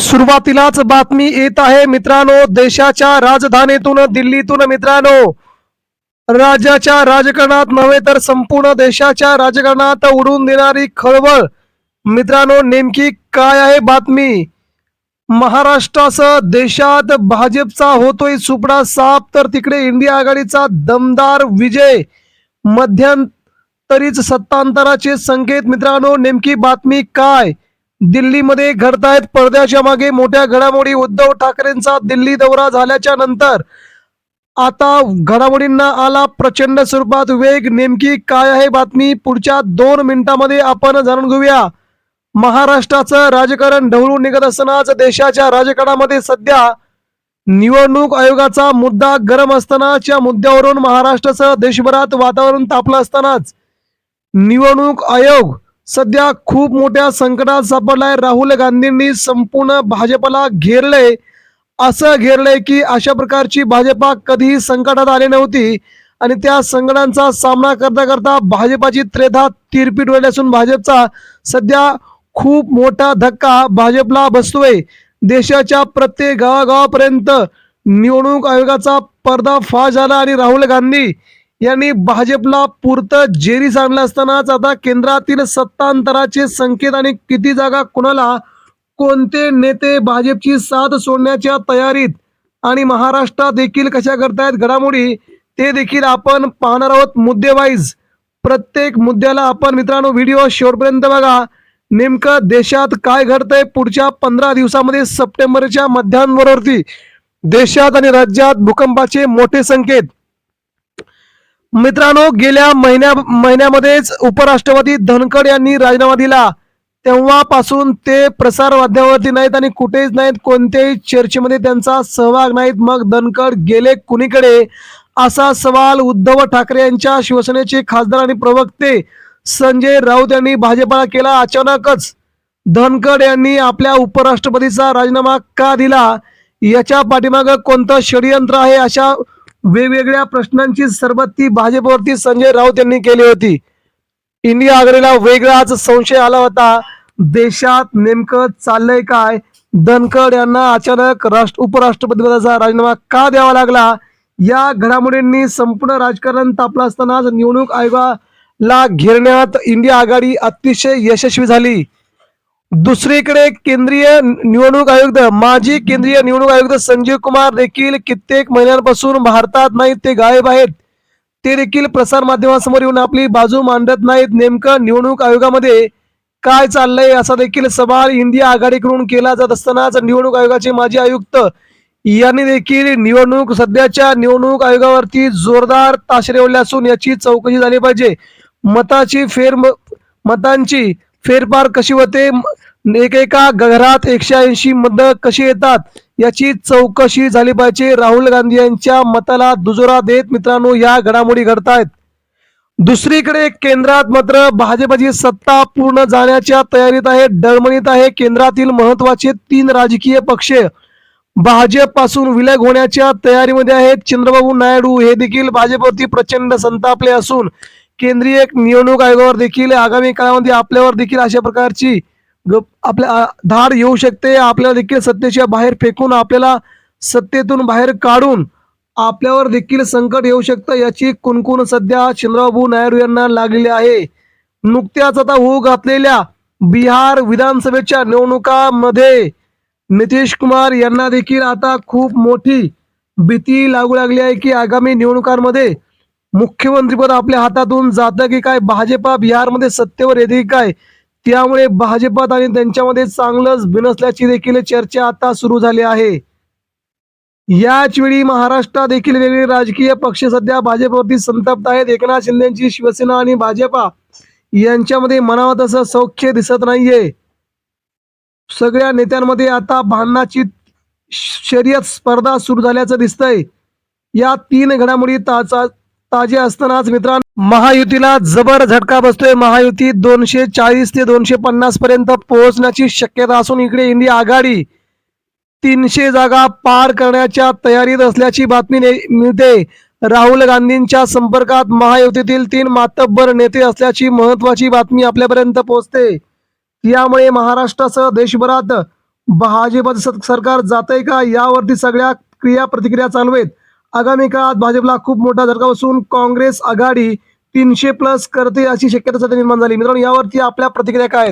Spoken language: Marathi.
सुरुवातीलाच बातमी येत आहे. मित्रांनो देशाच्या राजधानीतून दिल्लीतून मित्रांनो राज्याच्या राजकारणात नव्हे तर संपूर्ण देशाच्या राजकारणात उडून देणारी खळबळ. मित्रांनो नेमकी काय आहे बातमी? महाराष्ट्रासह देशात भाजपचा होतोय सुपडा साफ तर तिकडे इंडिया आघाडीचा दमदार विजय. मध्यंतरीच सत्तांतराचे संकेत मित्रांनो नेमकी बातमी काय? दिल्लीमध्ये घडतायत पडद्याच्या मागे मोठ्या घडामोडी. उद्धव ठाकरेंचा दिल्ली दौरा झाल्याच्यानंतर आता घडामोडींना आला प्रचंड स्वरूपात वेग. नेमकी काय आहे बातमी? पुढच्या दोन मिनिटांमध्ये आपण जाणून घेऊया. महाराष्ट्राचं राजकारण ढवळून निघत असतानाच देशाच्या राजकारणामध्ये सध्या निवडणूक आयोगाचा मुद्दा गरम असतानाच्या मुद्द्यावरून महाराष्ट्रासह देशभरात वातावरण तापलं असतानाच निवडणूक आयोग सध्या खूप मोठ्या संकटात सापडलाय. राहुल गांधींनी संपूर्ण भाजपला घेरलंय. असं घेरलंय की अशा प्रकारची भाजपा कधीही संकटात आली नव्हती. आणि त्या संकटांचा सामना करता करता भाजपाची त्रेधा तिरपीट वेळ असून भाजपचा सध्या खूप मोठा धक्का भाजपला बसतोय. देशाच्या प्रत्येक गावागावापर्यंत निवडणूक आयोगाचा पर्दाफाश झाला आणि राहुल गांधी यांनी भाजपला पुरतं जेरीस आणलं असतानाच आता केंद्रातील सत्तांतराचे संकेत आणि किती जागा कुणाला? कोणते नेते भाजपची साथ सोडण्याच्या तयारीत? आणि महाराष्ट्रात देखील कशा करतायत घडामोडी? ते देखील आपण पाहणार आहोत मुद्देवाईज. प्रत्येक मुद्द्याला आपण मित्रांनो व्हिडिओ शेवटपर्यंत बघा. नेमकं देशात काय घडतंय पुढच्या पंधरा दिवसामध्ये सप्टेंबरच्या मध्यांवरती देशात आणि राज्यात भूकंपाचे मोठे संकेत. मित्रांनो गेल्या महिन्या महिन्यामध्येच उपराष्ट्रपती धनखड यांनी राजीनामा दिला. तेव्हापासून ते प्रसार माध्यमावरती नाहीत आणि कुठेच नाहीत कोणत्याही चर्चेमध्ये त्यांचा सहभाग नाहीत. मग धनखड गेले कुणीकडे? असा सवाल उद्धव ठाकरे यांच्या शिवसेनेचे खासदार आणि प्रवक्ते संजय राऊत यांनी भाजपाला केला अचानकच. धनखड यांनी आपल्या उपराष्ट्रपतीचा राजीनामा का दिला? याच्या पाठीमागं कोणतं षडयंत्र आहे अशा वेगवेगळ्या प्रश्नांची सरबत्ती भाजपवरती संजय राऊत यांनी केली होती. इंडिया आघाडीला वेगळाच संशय आला होता. देशात नेमकं चाललंय काय? धनखड यांना अचानक राष्ट्र उपराष्ट्रपती पदाचा राजीनामा का द्यावा लागला? या घडामोडींनी संपूर्ण राजकारण तापलं असतानाच निवडणूक आयोगाला घेरण्यात इंडिया आघाडी अतिशय यशस्वी झाली. दुसरीकडे केंद्रीय निवडणूक आयुक्त माजी केंद्रीय निवडणूक आयुक्त संजीव कुमार देखील कित्येक महिन्यांपासून भारतात नाहीत ते गायब आहेत. ते देखील प्रसार माध्यमांसमोर येऊन आपली बाजू मांडत नाहीत. नेमकं निवडणूक आयोगामध्ये काय चाललंय असा देखील सवाल इंडिया आघाडीकडून केला जात असतानाच निवडणूक आयोगाचे माजी आयुक्त यांनी देखील निवडणूक सध्याच्या निवडणूक आयोगावरती जोरदार ताशेरे ओढले असून याची चौकशी झाली पाहिजे. मताची फेर मतांची फेरफार कशी होते? एकेका घरात एकशे ऐंशी मत कशी येतात? याची चौकशी झाली पाहिजे. राहुल गांधी यांच्या मताला दुजोरा देत मित्रांनो या घडामोडी घडतायत. दुसरीकडे केंद्रात मात्र भाजपची सत्ता पूर्ण जाण्याच्या तयारीत आहे डळमणीत आहे. केंद्रातील महत्त्वाचे तीन राजकीय पक्ष भाजपपासून विलग होण्याच्या तयारीमध्ये आहेत. चंद्रबाबू नायडू हे देखील भाजपवरती प्रचंड संतापले असून केंद्रीय निवडणूक आयोगावर देखील आगामी काळामध्ये आपल्यावर देखील अशा प्रकारची ग- आपल्या धाड येऊ शकते. आपल्याला देखील सत्तेच्या बाहेर फेकून आपल्याला सत्तेतून बाहेर काढून आपल्यावर देखील संकट येऊ शकतं याची कुणकुण सध्या चंद्रबाबू नायडू यांना लागलेली आहे. नुकत्याच आता होऊ घातलेल्या बिहार विधानसभेच्या निवडणुकामध्ये नितीश कुमार यांना देखील आता खूप मोठी भीती लागू लागली आहे की आगामी निवडणुकांमध्ये मुख्यमंत्रीपद आपल्या हातातून जातं की काय? भाजपा बिहारमध्ये सत्तेवर येते की काय? त्यामुळे भाजपात आणि त्यांच्यामध्ये चांगलंच बिनसल्याची देखील चर्चा आता सुरू झाली आहे. याच वेळी महाराष्ट्रात देखील वेगवेगळे राजकीय पक्ष सध्या भाजपवरती संतप्त आहेत. एकनाथ शिंदेची शिवसेना आणि भाजपा यांच्यामध्ये मनावर तसं सौख्य दिसत नाहीये. सगळ्या नेत्यांमध्ये आता भांडणाची शर्यत स्पर्धा सुरू झाल्याचं दिसतंय. या तीन घडामोडी ताचा ताजे असतानाच मित्रांनो महायुतीला जबर झटका बसतोय. महायुती दोनशे चाळीस ते दोनशे पन्नास पर्यंत पोहोचण्याची शक्यता असून इकडे इंडिया आघाडी तीनशे जागा पार करण्याच्या तयारीत असल्याची बातमी मिळते. राहुल गांधींच्या संपर्कात महायुतीतील तीन मातब्बर नेते असल्याची महत्वाची बातमी आपल्यापर्यंत पोहोचते. यामुळे महाराष्ट्रासह देशभरात भाजप सरकार जातंय का? यावरती सगळ्या क्रिया प्रतिक्रिया चालू आहेत. आगामी काळात भाजपला खूप मोठा झटका बसून काँग्रेस आघाडी तीनशे प्लस करते अशी शक्यता सध्या निर्माण झाली मित्रांनो यावरती आपल्या प्रतिक्रिया काय आहेत?